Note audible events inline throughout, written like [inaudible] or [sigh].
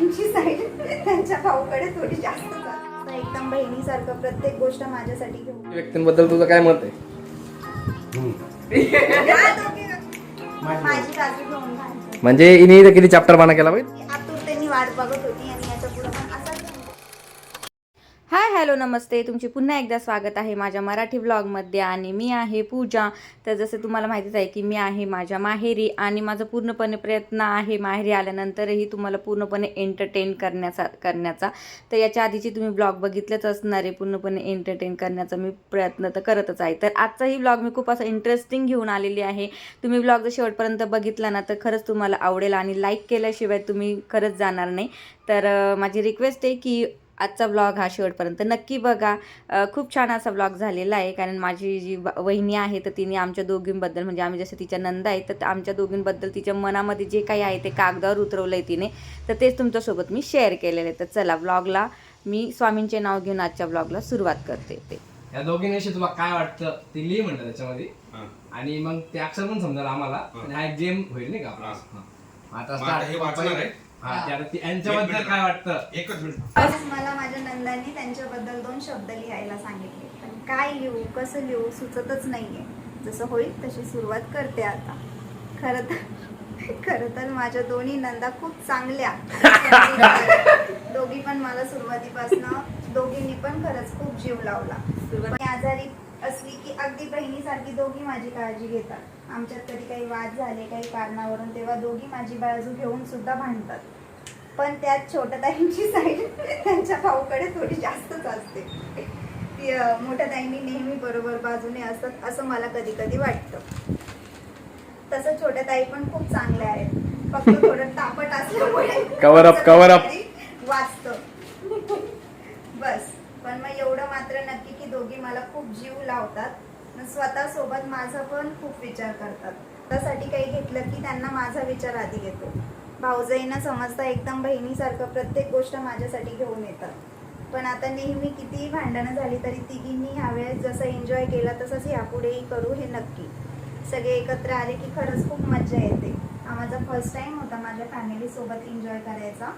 ताईंची side त्यांच्या भाऊकडे थोडी जास्त जाते. एकदम बहिणीसारखं प्रत्येक गोष्ट माझ्यासाठी घेऊन व्यक्तींबद्दल तुझं काय मत आहे? या [laughs] दोघी माझी बाजू घेऊन भांडतात. म्हणजे इने किती चॅप्टरपणा केला पाहिजे आतुरतेने वाट बघत होती. Hi hello namaste. तुमचे पुन्हा एकदा स्वागत आहे माझ्या मराठी व्लॉगमध्ये आणि मी आहे पूजा. तर जसं तुम्हाला माहितीच आहे की मी आहे माझ्या माहेरी आणि माझा पूर्णपणे प्रयत्न आहे माहेरी आल्यानंतरही तुम्हाला पूर्णपणे एंटरटेन करण्याचा करण्याचा. तर याच्या आधीची तुम्ही ब्लॉग बघितलेच असणार आहे. पूर्णपणे एंटरटेन करण्याचा मी प्रयत्न तर करतच आहे. तर आजचाही ब्लॉग मी खूप असं इंटरेस्टिंग घेऊन आलेली आहे. तुम्ही ब्लॉग जर शेवटपर्यंत बघितला ना तर खरंच तुम्हाला आवडेल आणि लाईक केल्याशिवाय तुम्ही खरंच जाणार नाही. तर माझी रिक्वेस्ट आहे की आजचा ब्लॉग हा शेवटपर्यंत नक्की बघा. खूप छान असा ब्लॉग झालेला आहे. कारण माझी जी ब- वहिनी आहे तर तिने आमच्या दोघींबद्दल म्हणजे आम्ही जसं तिच्या नंदा आहे तर आमच्या दोघींबद्दल तिच्या मनामध्ये जे काही आहे ते कागदावर उतरवलं आहे तिने. तर तेच तुमच्यासोबत मी शेअर केलेलं आहे. तर चला ब्लॉगला मी स्वामींचे नाव घेऊन आजच्या ब्लॉगला सुरुवात करते ते. या दोघींविषयी तुला काय वाटतं ते लिहि म्हणलं त्याच्यामध्ये. आणि मग ते अक्षर पण समजाल आम्हाला. आणि हा एक गेम होईल नाही का आपला. आता हे वाचणार आहे? हा, ते आता ती- यांच्याबद्दल काय वाटतं? एकच मिनिट. आज मला माझ्या नंदांनी त्यांच्याबद्दल दोन शब्द लिहायला सांगितले. पण काय लिहू कसं लिहू सुचतच नाहीये. जसं होईल तशी सुरुवात करते आता. खरं तर खरं तर माझ्या दोन्ही नंदा खूप चांगल्या. [laughs] दोघी पण मला सुरुवातीपासनं दोघींनी पण खरंच खूप जीव लावला. मी आजारी असली की अगदी बहिणीसारखी दोघी माझी काळजी घेतात. आमच्यात कधी काही वाद झाले काही कारणावरून तेव्हा दोघी माझी बाजू घेऊन सुद्धा भांडतात. पण त्यात छोट्या ताईंची साईड त्यांच्या भाऊकडे थोडी जास्तच असते. ती मोठ्या ताईंनी नेहमी बरोबर बाजूने असतात असं मला कधी कधी वाटतं. तसं छोट्या ताई पण खूप चांगल्या आहेत. फक्त थोडं तापट असल्यामुळे Cover up, cover up. वाचत. बस पण मग एवढं मात्र नक्की की दोघी मला खूप जीव लावतात स्वतःसोबत स्वतः सोबत माझा पण खूप विचार करतात. त्यासाठी काही घेतलं की त्यांना माझा विचार आधी येतो. भाऊजाईंना समजता एकदम बहिणीसारखं प्रत्येक गोष्ट माझ्यासाठी घेऊन येतात. पण आता नेहमी कितीही भांडणं झाली तरी तिघींनी ह्यावेळेस जसं एन्जॉय केला तसंच यापुढेही करू हे नक्की. सगळे एकत्र आले की खरंच खूप मजा येते. हा माझा फर्स्ट टाइम होता माझ्या फॅमिली सोबत एन्जॉय करायचा.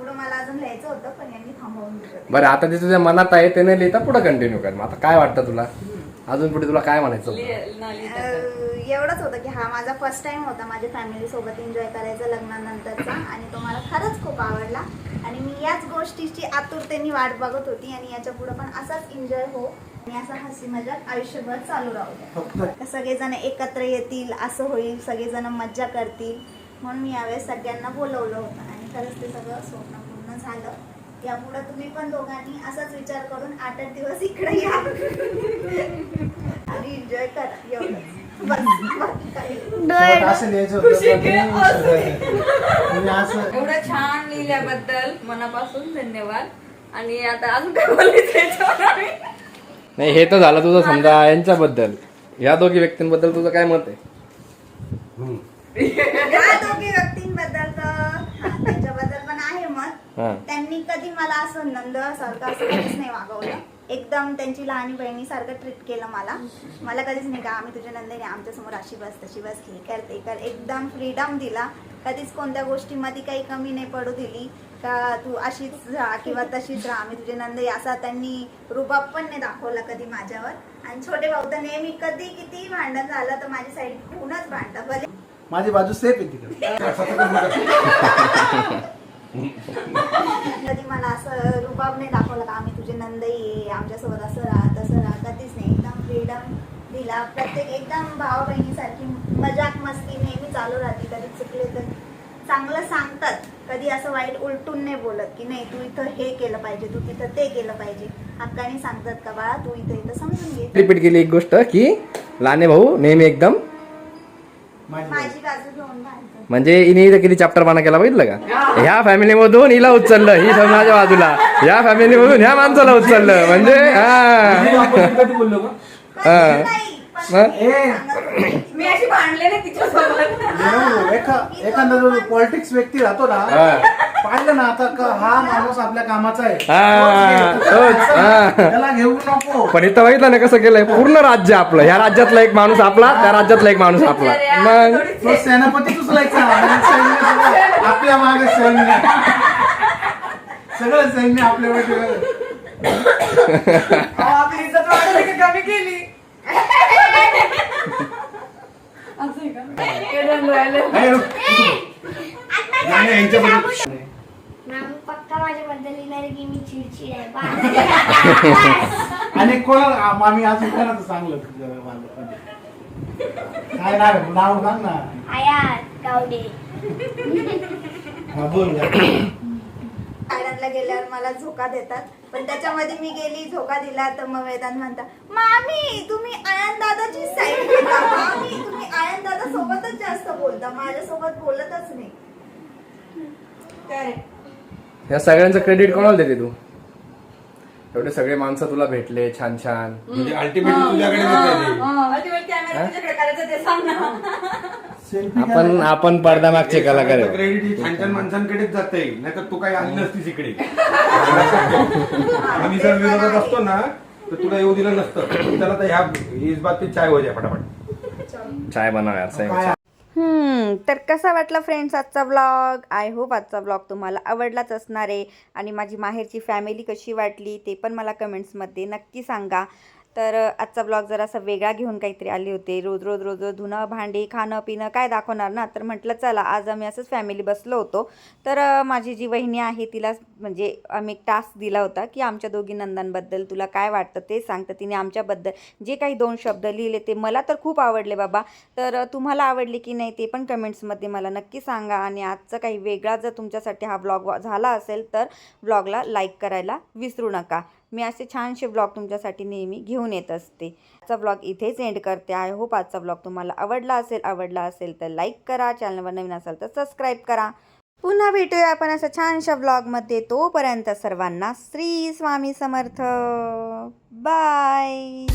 पुढं मला अजून लिहायचं होतं पण यांनी थांबवून दिलं बरं आता जे तुझ्या मनात आहे ते न लिहिता पुढे कंटिन्यू कर. मग आता काय वाटतं तुला? अजून पुढे तुला काय म्हणायचं होतं? अं, एवढंच होतं की हा माझा फर्स्ट टाइम होता माझ्या फॅमिली सोबत एन्जॉय करायचा लग्नानंतरचा आणि तो मला खरंच खूप आवडला. आणि मी याच गोष्टीची आतुरतेने वाट बघत होती आणि याच्यापुढे पण असाच एन्जॉय हो आणि असा हसी मजाक आयुष्यभर चालू राहू द्या सगळेजण एकत्र येतील असं होईल सगळेजण मज्जा करतील म्हणून मी यावेळेस सगळ्यांना बोलवलं होतं. खरंच ते सगळं स्वप्न पूर्ण झालं. यापुढे तुम्ही पण दोघांनी असाच विचार करून आठ आठ दिवस इकडे या. आणि एन्जॉय करा. एवढं छान लिहिल्याबद्दल मनापासून धन्यवाद. आणि आता अजून काय? नाही हे तर झालं तुझं समजा यांच्याबद्दल. या दोघी व्यक्तींबद्दल तुझं काय मत आहे? या दोघी व्यक्तींबद्दल तर हा, त्यांच्याबद्दल पण आहे मत हा. त्यांनी कधी मला असं नंद सारखं असं कधीच नाही वागवलं. एकदम त्यांची लहान बहिणीसारखं ट्रीट केलं मला. मला कधीच नाही का आम्ही तुझ्या नंदेने आमच्यासमोर अशी बस तशी बस हे कर ते कर. एकदम फ्रीडम दिला. कधीच कोणत्या गोष्टीमध्ये काही कमी नाही पडू दिली. का तू अशीच राहा किंवा तशीच राहा आम्ही तुझे नंदे. असा त्यांनी रुबाब पण नाही दाखवला कधी माझ्यावर. आणि छोटे भाऊ तर नेहमी कधी किती भांडण झालं तर माझी साईड घेऊनच भांडतात भले माझी बाजू सेफ आहे तिकडे. [laughs] कधी मला असं रुबाब नाही दाखवलं का? आम्ही तुझे नंदई आहे आमच्यासोबत असं राहा तसं राहा कधीच नाही. एकदम फ्रीडम दिला. प्रत्येक एकदम भावा बहिणीसारखी मजाक मस्ती नेहमी चालू राहते. कधी चुकले तर चांगलं सांगतात. कधी असं वाईट उलटून नाही बोलत की नाही तू इथं हे केलं पाहिजे तू तिथं ते केलं पाहिजे. हक्काने सांगतात का बाळा तू इथं इथं समजून घे. रिपीट केली एक गोष्ट की लहाने भाऊ नेहमी एकदम माझी बाजू. माझी बाजू घेऊन भांडतात म्हणजे इने इथं किती चॅप्टरपणा केला बघितलं का? ह्या फॅमिली मधून हिला उचललं ही माझ्या बाजूला. ह्या फॅमिली मधून ह्या माणसाला उचललं. म्हणजे हा. हा? मी अशी भांडले नाही तिच्यासोबत. एखादा पॉलिटिक्स व्यक्ती राहतो ना. पाहिलं ना आता का हा माणूस आपल्या कामाचा आहे. घेऊ नको. पण इथं बघितलं ना कसं केलंय? पूर्ण राज्य आपलं. ह्या राज्यातला एक माणूस आपला त्या राज्यातला एक माणूस आपला. मग? तो सेनापती आपल्या मागे सैन्य. सगळं सैन्य आपल्या वाटेवर [laughs] आपली इज्जत वाढवली की कमी केली. आणि कोणा मामी अजून कोणाचं सांगलं तुझं मला? काय नाव नाव सांग ना. आयात गावडे. बोल आयर्लंडला गेल्यावर मला झोका देतात. पण त्याच्यामध्ये मी गेली झोका दिला तर मग वेदांत म्हणता मामी तुम्ही आयन दादाची साईड घेता मामी तुम्ही आयन दादा सोबतच जास्त बोलता माझ्यासोबत बोलतच नाही. काय या सगळ्यांचं क्रेडिट कोणाला देते तू? एवढे सगळे माणसं तुला भेटले छान छान. म्हणजे अल्टिमेटली तुझ्याकडे येते ते. अल्टिमेट कॅमेरा तुझ्याकडे करायचं ते सांग ना. सेल्फी आपण आपण पडदा मागचे कलाकार आहे. क्रेडिट ही छान छान माणसांकडेच जाते नाहीतर तू काही आली नसतीस इकडे आम्ही जर विरोधात असतो ना तर तुला येऊ दिलं नसतं. त्याला तर ह्या इस बात पे चाय हो जाय फटाफट. चाय बनव यार सही में. हम्म, तर कसा वाटला फ्रेंड्स आजचा व्लॉग आय होप आजचा व्लॉग तुम्हाला आवडलाच असणार आहे. आणि माझी माहेरची फॅमिली कशी वाटली ते पण मला कमेंट्समध्ये नक्की सांगा. तर आजचा आजचा जरा जरासा वेगळा घेऊन काहीतरी आले होते. रोज रोज रोज रोज धुणं भांडी खाणं पिणं काय दाखवणार ना? तर म्हटलं चला आज आम्ही असंच फॅमिली बसलो होतो. तर माझी जी वहिनी आहे तिला म्हणजे आम्ही एक टास्क दिला होता की आमच्या दोघी नंदांबद्दल तुला काय वाटतं ते सांगतं तिने आमच्याबद्दल जे काही दोन शब्द लिहिले ते मला तर खूप आवडले बाबा. तर तुम्हाला आवडले की नाही ते पण कमेंट्समध्ये मला नक्की सांगा. आणि आजचा काही वेगळा जर तुमच्यासाठी हा ब्लॉग झाला असेल तर ब्लॉगला लाईक करायला विसरू नका. मी असे छानसे ब्लॉग तुमच्यासाठी नेहमी घेऊन येत असते. आजचा ब्लॉग इथेच एंड करते. आय होप आजचा ब्लॉग तुम्हाला आवडला असेल आवडला असेल तर लाईक करा. चॅनलवर नवीन असाल तर सबस्क्राईब करा. पुन्हा भेटूया आपण अशा छानशा ब्लॉगमध्ये तोपर्यंत सर्वांना श्री स्वामी समर्थ. बाय